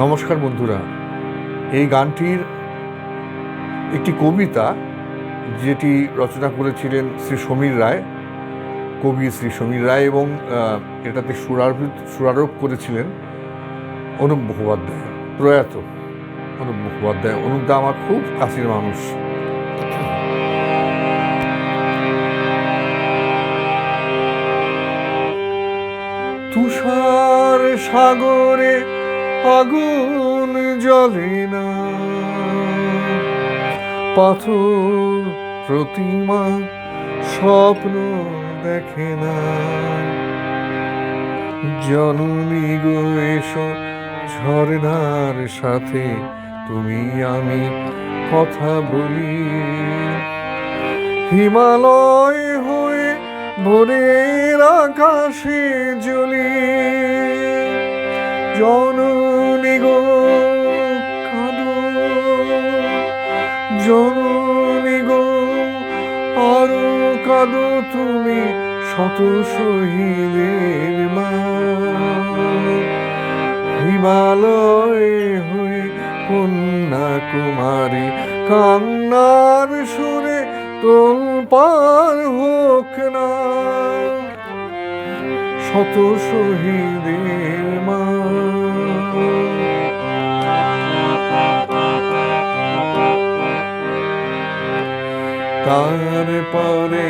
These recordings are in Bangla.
নমস্কার বন্ধুরা। এই গানটির একটি কবিতা যেটি রচনা করেছিলেন শ্রী সমীর রায়, কবি শ্রী সমীর রায় এবং এটাতে সুরারোপ সুরারোপ করেছিলেন অনুপ মুখোপাধ্যায়, প্রয়াত অনুপ মুখোপাধ্যায়। অনুপদা আমার খুব কাছের মানুষ। তুষার সাগরে আগুন জ্বলে না। পাথর প্রতিমা স্বপ্ন দেখে না। জননী গো, এসো ঝর্ণার সাথে, তুমি আমি কথা বলি। হিমালয় হয়ে ভোরের আকাশে জ্বলি, জননী জননী গো, আরও কাঁদো তুমি শত শহীদের মা। হিমালয় হয়ে কন্যা কুমারী কান্নার সুরে তোল পার হোক না। শত শহীদের মা। তারপরে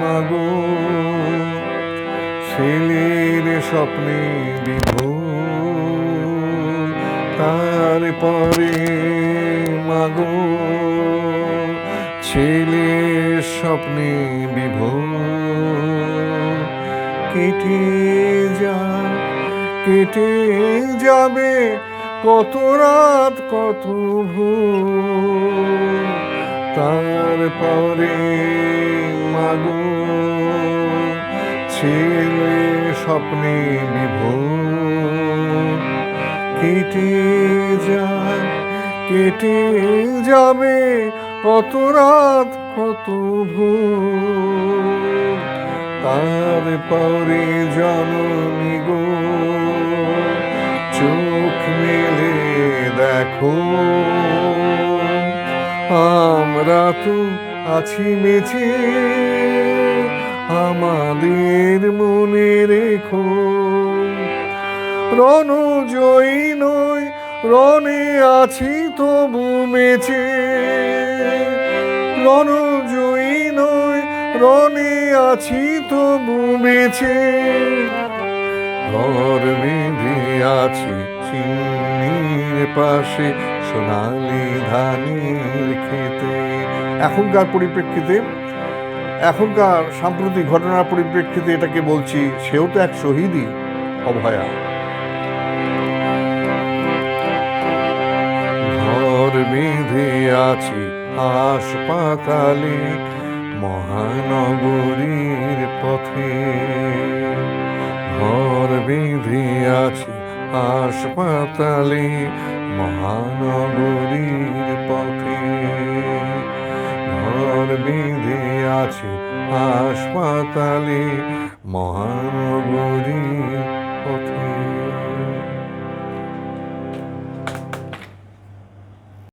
মাগো ছেলের স্বপ্নে বিভোর। তারপরে মাগো ছেলের স্বপ্নে বিভোর। কেটে যা, কেটে যাবে কত রাত, কত ভোর। তারপরে মাগো ছেলে স্বপ্নে বিভোর। কেটে যায়, কেটে যাবে কত রাত, কত ভোর। তারপরে জননী গো, চোখ মেলে দেখো। আমরা তো আছি মেছে আমাদের মনে রেখো। রণজয়ী নই, রণে আছি তো তবু মেছে রণজয়ী নই, রণে আছি তবু বেছে ঘর বেঁধে আছি চিনির পাশে সোনালি ধানের খেতে এখনকার পরিপ্রেক্ষিতে, এখনকার সাম্প্রতিক ঘটনার পরিপ্রেক্ষিতে এটাকে বলছি, সেও তো এক শহীদই, অভয়া। ঘর বেঁধে আছি হাসপাতালে, মহানগরীর পথে। ঘর বেঁধে আছি হাসপাতালে মহানগরীর পথে ঘর বেঁধে আছে হাসপাতালে মহানগরীর